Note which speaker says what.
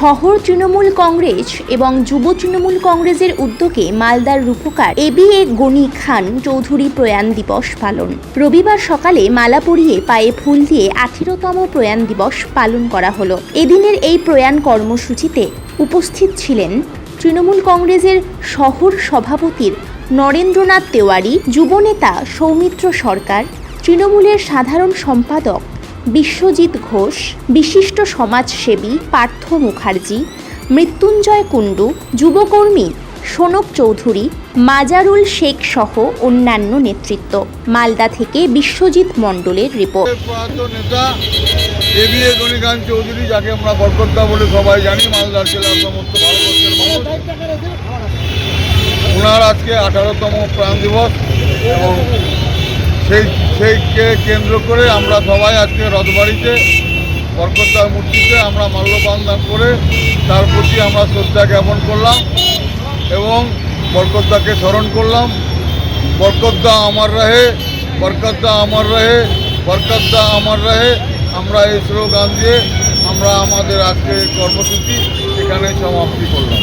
Speaker 1: শহর তৃণমূল কংগ্রেস এবং যুব তৃণমূল কংগ্রেসের উদ্যোগে মালদার রূপকার A B A Gani Khan Chowdhury প্রয়াণ দিবস পালন। রবিবার সকালে মালা পরিয়ে পায়ে ফুল দিয়ে আঠেরোতম প্রয়াণ দিবস পালন করা হলো। এদিনের এই প্রয়াণ কর্মসূচিতে উপস্থিত ছিলেন তৃণমূল কংগ্রেসের শহর সভাপতির নরেন্দ্রনাথ তেওয়ারি যুবনেতা সৌমিত্র সরকার, তৃণমূলের সাধারণ সম্পাদক বিশ্বজিৎ ঘোষ, বিশিষ্ট সমাজসেবী পার্থ মুখার্জি, মৃত্যুঞ্জয় কুণ্ডু, যুবকর্মী সোনক চৌধুরী, মাজারুল শেখ সহ অন্যান্য নেতৃত্ব। মালদা থেকে বিশ্বজিৎ মণ্ডলের রিপোর্ট।
Speaker 2: নেতা চৌধুরী, যাকে আমরা বরকর্তা বলে সবাই জানি, মালদার জেলার সমস্ত ওনার আজকে আঠারোতম প্রাণ দিবস এবং সেই সেইকে কেন্দ্র করে আমরা সবাই আজকে রথবাড়িতে বরকর্তার মূর্তিতে আমরা মাল্যবন্ধন করে তার প্রতি আমরা শ্রদ্ধা জ্ঞাপন করলাম এবং বরকর্তাকে স্মরণ করলাম। বরকতদা আমার রাহে, বরকতদা আমার রহে, বরকতদা আমার রাহে, আমরা এই স্লোগান দিয়ে আমরা আমাদের আজকে কর্মসূচি এখানে সমাপ্তি করলাম।